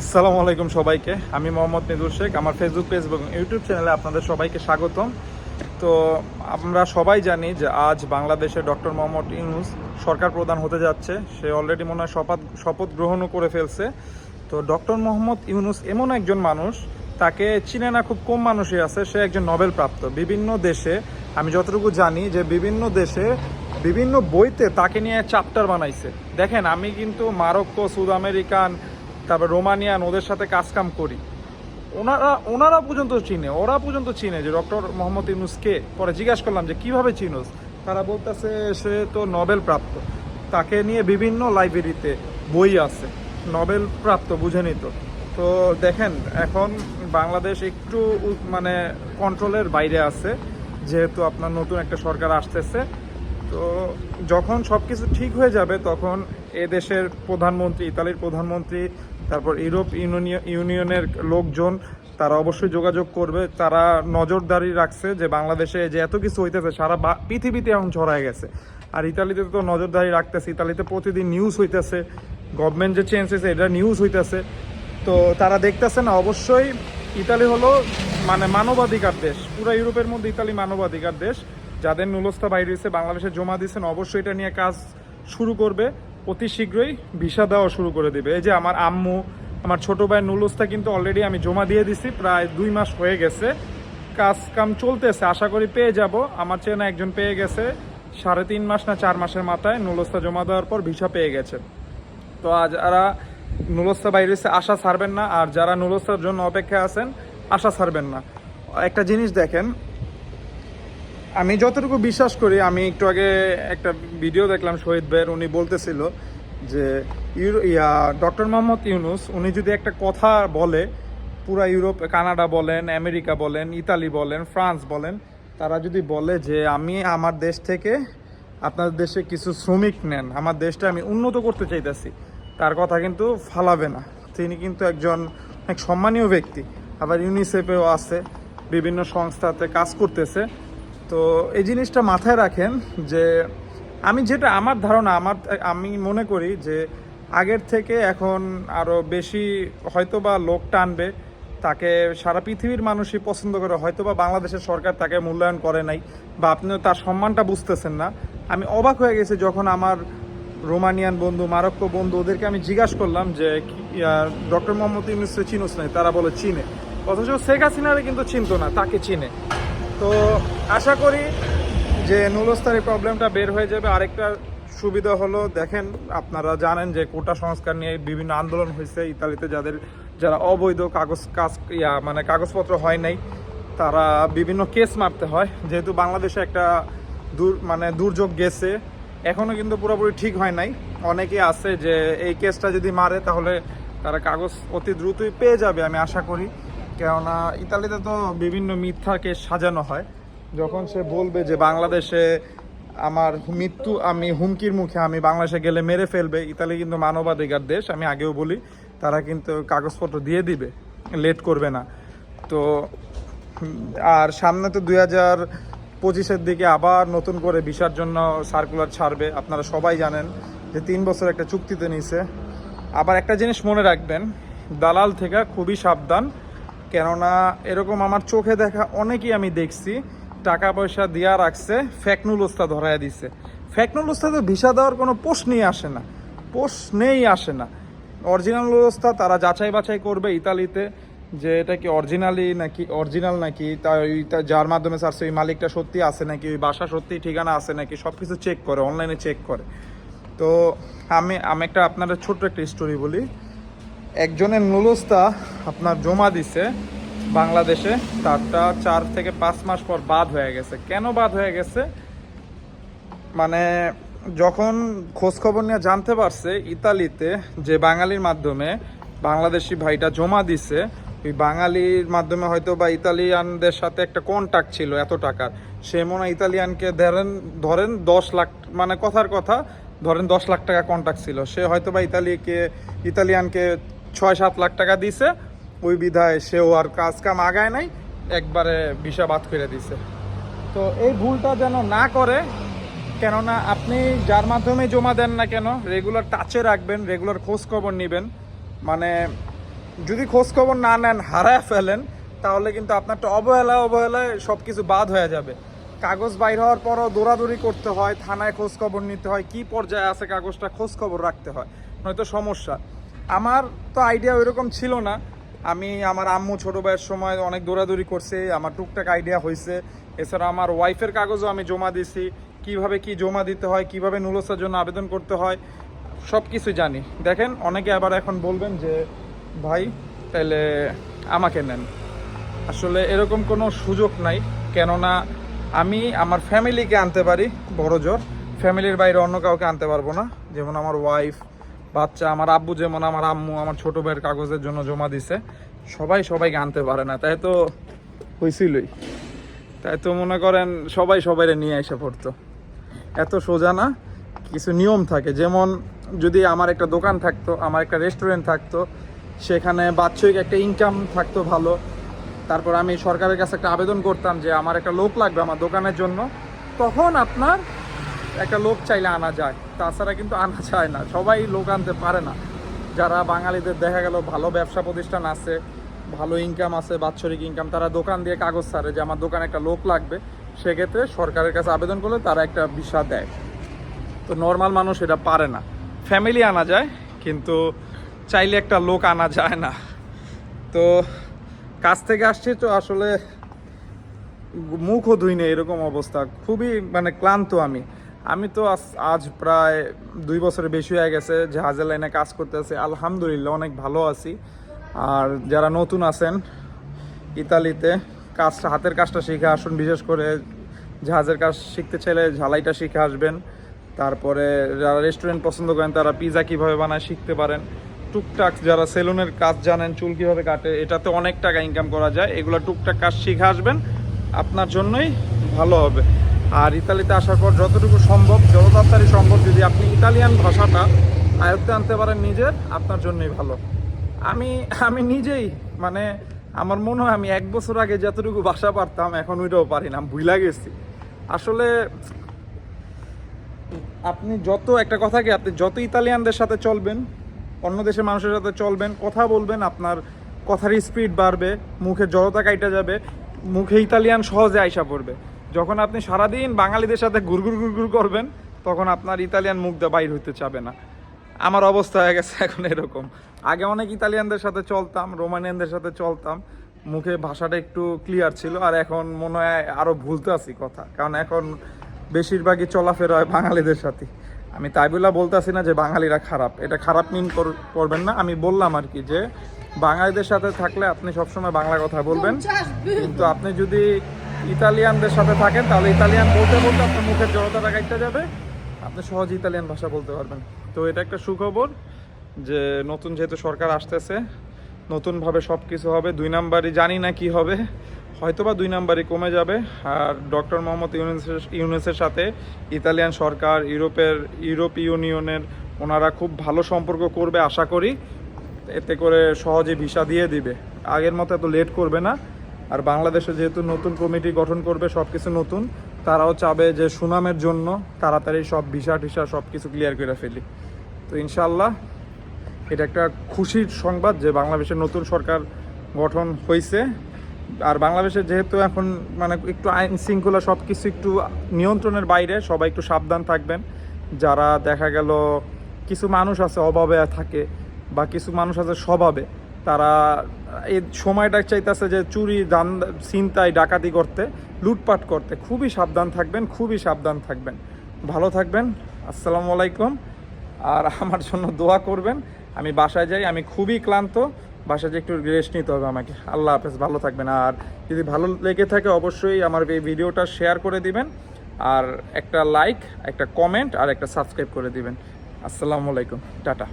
আসসালামু আলাইকুম সবাইকে। আমি মোহাম্মদ মিদুর শেখ। আমার ফেসবুক পেজ এবং ইউটিউব চ্যানেলে আপনাদের সবাইকে স্বাগতম। তো আমরা সবাই জানি যে আজ বাংলাদেশে ডক্টর মোহাম্মদ ইউনুস সরকার প্রধান হতে যাচ্ছে। সে অলরেডি মনে হয় শপথ শপথ গ্রহণও করে ফেলছে। তো ডক্টর মোহাম্মদ ইউনুস এমন একজন মানুষ, তাকে চিনে না খুব কম মানুষই আছে। সে একজন নোবেল প্রাপ্ত। বিভিন্ন দেশে, আমি যতটুকু জানি যে বিভিন্ন দেশে বিভিন্ন বইতে তাকে নিয়ে চ্যাপ্টার বানাইছে। দেখেন, আমি কিন্তু মারক্কো সুদ আমেরিকান তারপর রোমানিয়ান, ওদের সাথে কাজকাম করি। ওনারা ওনারা পর্যন্ত চিনে, ওরা পর্যন্ত চিনে যে ডক্টর মোহাম্মদ ইউনুস কে। পরে জিজ্ঞাসা করলাম যে, কীভাবে চিনোস? তারা বলতেছে, সে তো নোবেল প্রাপ্ত। তাকে নিয়ে বিভিন্ন লাইব্রেরিতে বই আছে। নোবেল প্রাপ্ত, বুঝে নিত তো। দেখেন, এখন বাংলাদেশ একটু মানে কন্ট্রোলের বাইরে আছে। যেহেতু আপনার নতুন একটা সরকার আসতেছে, তো যখন সব কিছু ঠিক হয়ে যাবে, তখন এ দেশের প্রধানমন্ত্রী, ইতালির প্রধানমন্ত্রী তারপর ইউরোপ ইউনিয়ন, ইউনিয়নের লোকজন, তারা অবশ্যই যোগাযোগ করবে। তারা নজরদারি রাখছে যে বাংলাদেশে যে এত কিছু হইতেছে, সারা পৃথিবীতে এখন ছড়ায় গেছে। আর ইতালিতে তো নজরদারি রাখতেছে। ইতালিতে প্রতিদিন নিউজ হইতেছে। গভর্নমেন্ট যে চেঞ্জ হয়েছে এটা নিউজ হইতেছে। তো তারা দেখতেছে না, অবশ্যই ইতালি হলো মানে মানবাধিকার দেশ। পুরো ইউরোপের মধ্যে ইতালি মানবাধিকার দেশ। যাদের নুলস্থা বাইরে হয়েছে বাংলাদেশে জমা দিয়েছেন, অবশ্যই এটা নিয়ে কাজ শুরু করবে। অতি শীঘ্রই ভিসা দেওয়া শুরু করে দিবে। এই যে আমার আম্মু, আমার ছোট ভাইয়ের নুলস্থা কিন্তু অলরেডি আমি জমা দিয়ে দিছি, প্রায় দুই মাস হয়ে গেছে। কাজ কাম চলতেছে, আশা করি পেয়ে যাব। আমার চেনা একজন পেয়ে গেছে, সাড়ে তিন মাস না চার মাসের মাথায় নুলস্থা জমা দেওয়ার পর ভিসা পেয়ে গেছে। তো যারা নুলস্থা বাইরে আশা ছাড়বেন না, আর যারা নুলস্থার জন্য অপেক্ষায় আছেন, আশা ছাড়বেন না। একটা জিনিস দেখেন আমি যতটুকু বিশ্বাস করি, আমি একটু আগে একটা ভিডিও দেখলাম শহীদ ভাইয়ের, উনি বলতেছিল যে ইয়া, ডক্টর মোহাম্মদ ইউনুস, উনি যদি একটা কথা বলে, পুরা ইউরোপ, কানাডা বলেন, আমেরিকা বলেন, ইতালি বলেন, ফ্রান্স বলেন, তারা যদি বলে যে, আমি আমার দেশ থেকে আপনাদের দেশে কিছু শ্রমিক নেন, আমার দেশটা আমি উন্নত করতে চাইতেছি তার কথা কিন্তু ফালাবে না। তিনি কিন্তু একজন অনেক সম্মানীয় ব্যক্তি। আবার ইউনিসেফেও আছে, বিভিন্ন সংস্থাতে কাজ করতেছে। তো এই জিনিসটা মাথায় রাখেন যে আমি যেটা, আমার ধারণা, আমার, আমি মনে করি যে আগের থেকে এখন আরও বেশি হয়তো বা লোক টানবে, তাকে সারা পৃথিবীর মানুষই পছন্দ করে হয়তো বা বাংলাদেশের সরকার তাকে মূল্যায়ন করে নাই, বা আপনিও তার সম্মানটা বুঝতেছেন না। আমি অবাক হয়ে গেছি যখন আমার রোমানিয়ান বন্ধু, মারক্কো বন্ধু, ওদেরকে আমি জিজ্ঞাসা করলাম যে ডক্টর মোহাম্মদ ইউনুস চিনুস নাই? তারা বলে, চিনে। অথচ শেখ হাসিনারে কিন্তু চিনতো না, তাকে চিনে। তো আশা করি যে নুলস্তার এই প্রবলেমটা বের হয়ে যাবে। আরেকটা সুবিধা হলো, দেখেন, আপনারা জানেন যে কোটা সংস্কার নিয়ে বিভিন্ন আন্দোলন হয়েছে ইতালিতে, যাদের যারা অবৈধ কাগজ কাজ, ইয়া মানে কাগজপত্র হয় নাই, তারা বিভিন্ন কেস মারতে হয়। যেহেতু বাংলাদেশে একটা দূর মানে দুর্যোগ গেছে এখনও কিন্তু পুরোপুরি ঠিক হয় নাই। অনেকেই আছে যে এই কেসটা যদি মারে, তাহলে তারা কাগজ অতি দ্রুতই পেয়ে যাবে, আমি আশা করি। কেননা ইতালিতে তো বিভিন্ন মিথ্যাকে সাজানো হয়। যখন সে বলবে যে বাংলাদেশে আমার মৃত্যু, আমি হুমকির মুখে আমি বাংলাদেশে গেলে মেরে ফেলবে, ইতালি কিন্তু মানবাধিকার দেশ, আমি আগেও বলি, তারা কিন্তু কাগজপত্র দিয়ে দিবে, লেট করবে না। তো, আর সামনে তো দুই হাজার পঁচিশের দিকে আবার নতুন করে ভিসার জন্য সার্কুলার ছাড়বে, আপনারা সবাই জানেন যে তিন বছর একটা চুক্তিতে নিছে। আবার একটা জিনিস মনে রাখবেন, দালাল থেকে খুবই সাবধান কেননা এরকম আমার চোখে দেখা অনেকেই আমি দেখছি। টাকা পয়সা দিয়া রাখছে ফ্যাকনুল ওস্তা ধরায় দিছে। ফেকনুল ওস্তাদে ভিসা দেওয়ার কোনো প্রশ্নই আসে না। প্রশ্নেই আসে না। অরিজিনাল ব্যবস্থা তারা যাচাই বাছাই করবে ইতালিতে যে এটা কি অরিজিনালি নাকি অরিজিনাল নাকি, তা ওই তা যার মাধ্যমে সারছে ওই মালিকটা সত্যি আছে নাকি, ওই বাসা সত্যি ঠিকানা আছে নাকি সব কিছু চেক করে অনলাইনে চেক করে। তো আমি আমি একটা আপনাদের ছোট্ট একটা স্টোরি বলি। একজনের নুলস্তা আপনার জমা দিছে বাংলাদেশে, তারটা চার থেকে পাঁচ মাস পর বাদ হয়ে গেছে। কেন বাদ হয়ে গেছে? মানে যখন খোঁজ খবর নিয়ে জানতে পারছে, ইতালিতে যে বাঙালির মাধ্যমে বাংলাদেশি ভাইটা জমা দিছে, ওই বাঙালির মাধ্যমে হয়তো বা ইতালিয়ানদের সাথে একটা কন্ট্যাক্ট ছিল এত টাকার। সে মনে ইতালিয়ানকে ধরেন ধরেন দশ লাখ মানে কথার কথা, ধরেন দশ লাখ টাকা কন্ট্যাক্ট ছিল। সে হয়তো বা ইতালিকে, ইতালিয়ানকে ছয় সাত লাখ টাকা দিছে। ওই বিধায় সেও আর কাজ কাম আগায় নাই, একবারে ভিসা বাদ করে দিছে। তো এই ভুলটা যেন না করে, কেননা আপনি যার মাধ্যমে জমা দেন না কেন রেগুলার টাচে রাখবেন রেগুলার খোঁজখবর নেবেন। মানে যদি খোঁজখবর না নেন, হারায় ফেলেন, তাহলে কিন্তু আপনারটা অবহেলা, অবহেলায় সব কিছু বাদ হয়ে যাবে। কাগজ বাইর হওয়ার পরও দৌড়াদৌড়ি করতে হয়, থানায় খোঁজখবর নিতে হয়, কি পর্যায়ে আছে কাগজটা খোঁজখবর রাখতে হয়, নয়তো সমস্যা। আমার তো আইডিয়া ওইরকম ছিল না। আমি আমার আম্মু ছোট ভাইয়ের সময় অনেক দৌড়াদৌড়ি করছে, আমার টুকটাক আইডিয়া হয়েছে। এছাড়া আমার ওয়াইফের কাগজও আমি জমা দিছি কীভাবে কি জমা দিতে হয়, কীভাবে নুলসার জন্য আবেদন করতে হয় সব কিছু জানি। দেখেন, অনেকে আবার এখন বলবেন যে, ভাই তাহলে আমাকে নেন। আসলে এরকম কোনো সুযোগ নাই। কেননা, আমি আমার ফ্যামিলিকে আনতে পারি, বড় জোর। ফ্যামিলির বাইরে অন্য কাউকে আনতে পারব না। যেমন আমার ওয়াইফ বাচ্চা, আমার আব্বু যেমন আমার আম্মু, আমার ছোট ভাইয়ের কাগজের জন্য জমা দিছে। সবাই সবাইকে আনতে পারে না, তাই তো হয়েছিলই তাই তো মনে করেন সবাই সবাইরে নিয়ে এসে পড়তো। এত সোজা না, কিছু নিয়ম থাকে। যেমন যদি আমার একটা দোকান থাকতো, আমার একটা রেস্টুরেন্ট থাকতো, সেখানে বাৎসরিক একটা ইনকাম থাকতো ভালো। তারপর আমি সরকারের কাছে একটা আবেদন করতাম যে আমার একটা লোক লাগবে আমার দোকানের জন্য। তখন আপনার একটা লোক চাইলে আনা যায়, তাছাড়া কিন্তু আনা যায় না, সবাই লোক আনতে পারে না। যারা বাঙালিদের দেখা গেল ভালো ব্যবসা প্রতিষ্ঠান আছে, ভালো ইনকাম আছে, বাৎসরিক ইনকাম তারা দোকান দিয়ে কাগজ ছাড়ে যে আমার দোকানে একটা লোক লাগবে, সেক্ষেত্রে সরকারের কাছে আবেদন করলে তারা একটা ভিসা দেয়। তো নর্মাল মানুষ এটা পারে না। ফ্যামিলি আনা যায়, কিন্তু চাইলে একটা লোক আনা যায় না। তো কাছ থেকে আসছি তো আসলে মুখও ধুই নেই, এরকম অবস্থা। খুবই মানে ক্লান্ত আমি। আমি তো আজ- প্রায় দুই বছরের বেশি হয়ে গেছে জাহাজের লাইনে কাজ করতেছি। আলহামদুলিল্লাহ, অনেক ভালো আছি। আর যারা নতুন আছেন, ইতালিতে কাজটা হাতের কাজটা শিখে আসুন। বিশেষ করে জাহাজের কাজ শিখতে চাইলে ঝালাইটা শিখে আসবেন। তারপরে যারা রেস্টুরেন্ট পছন্দ করেন, তারা পিৎজা কীভাবে বানায় শিখতে পারেন। টুকটাক যারা সেলুনের কাজ জানেন, চুল কীভাবে কাটে, এটাতে অনেক টাকা ইনকাম করা যায়। এগুলো টুকটাক কাজ শিখে আসবেন। আপনার জন্যই ভালো হবে। আর ইতালিতে আসার পর যতটুকু সম্ভব যত তাড়াতাড়ি সম্ভব যদি আপনি ইতালিয়ান ভাষাটা আয়ত্তে আনতে পারেন নিজের, আপনার জন্যই ভালো। আমি আমি নিজেই মানে আমার মনে হয় আমি এক বছর আগে যতটুকু ভাষা পারতাম, এখন ওইটাও পারি না ভুলা গেছি। আসলে আপনি যত, একটা কথা কি, আপনি যত ইতালিয়ানদের সাথে চলবেন, অন্য দেশের মানুষের সাথে চলবেন, কথা বলবেন, আপনার কথার স্পিড বাড়বে, মুখে জড়তা কাইটা যাবে, মুখে ইতালিয়ান সহজে আইসা পড়বে। যখন আপনি সারাদিন বাঙালিদের সাথে গুড়গুড় গুড়গুড় করবেন তখন আপনার ইতালিয়ান মুখ দিয়ে বাইর হইতে চাবে না। আমার অবস্থা হয়ে গেছে এখন এরকম। আগে অনেক ইতালিয়ানদের সাথে চলতাম রোমানিয়ানদের সাথে চলতাম। মুখে ভাষাটা একটু ক্লিয়ার ছিল আর এখন মনে হয় আরও ভুলতে আছি কথা। কারণ এখন বেশিরভাগই চলাফেরা হয় বাঙালিদের সাথে। আমি তাই বলে বলতেছি না যে বাঙালিরা খারাপ। এটা খারাপ মিন করবেন না। আমি বললাম আর কি যে বাঙালিদের সাথে থাকলে আপনি সবসময় বাংলা কথা বলবেন। কিন্তু আপনি যদি ইতালিয়ানদের সাথে থাকেন, তাহলে ইতালিয়ান বলতে বলতে আপনার মুখের জড়তাটা কাটতে যাবে। আপনি সহজে ইতালিয়ান ভাষা বলতে পারবেন। তো এটা একটা সুখবর যে নতুন যেহেতু সরকার আসতেছে, নতুনভাবে সব কিছু হবে। দুই নাম্বারই জানি না কি হবে, হয়তোবা দুই নাম্বারই কমে যাবে। আর ডক্টর মোহাম্মদ ইউনুসের ইউনুসের সাথে ইতালিয়ান সরকার, ইউরোপের, ইউরোপ ইউনিয়নের ওনারা খুব ভালো সম্পর্ক করবে, আশা করি। এতে করে সহজে ভিসা দিয়ে দিবে। আগের মতো এত লেট করবে না। আর বাংলাদেশে যেহেতু নতুন কমিটি গঠন করবে সব কিছু নতুন, তারাও চাবে যে সুনামের জন্য তাড়াতাড়ি সব ভিসা টিসা সব কিছু ক্লিয়ার করে ফেলি। তো ইনশাল্লাহ এটা একটা খুশির সংবাদ যে বাংলাদেশের নতুন সরকার গঠন হয়েছে আর বাংলাদেশের যেহেতু এখন মানে একটু আইন শৃঙ্খলা সব কিছু একটু নিয়ন্ত্রণের বাইরে, সবাই একটু সাবধান থাকবেন। যারা দেখা গেল কিছু মানুষ আছে অভাবে থাকে বা কিছু মানুষ আছে স্বভাবে তারা, এই সময়টা চাইতেছে যে চুরি, দান, ছিনতাই, ডাকাতি করতে, লুটপাট করতে। খুবই সাবধান থাকবেন, খুবই সাবধান থাকবেন। ভালো থাকবেন, আসসালামু আলাইকুম। আর আমার জন্য দোয়া করবেন, আমি বাসায় যাই, আমি খুবই ক্লান্ত। বাসায় যে একটু রেস্ট নিতে হবে আমাকে। আল্লাহ হাফেজ, ভালো থাকবেন। আর যদি ভালো লেগে থাকে অবশ্যই আমার এই ভিডিওটা শেয়ার করে দিবেন। আর একটা লাইক একটা কমেন্ট আর একটা সাবস্ক্রাইব করে দিবেন। আসসালামু আলাইকুম। টাটা।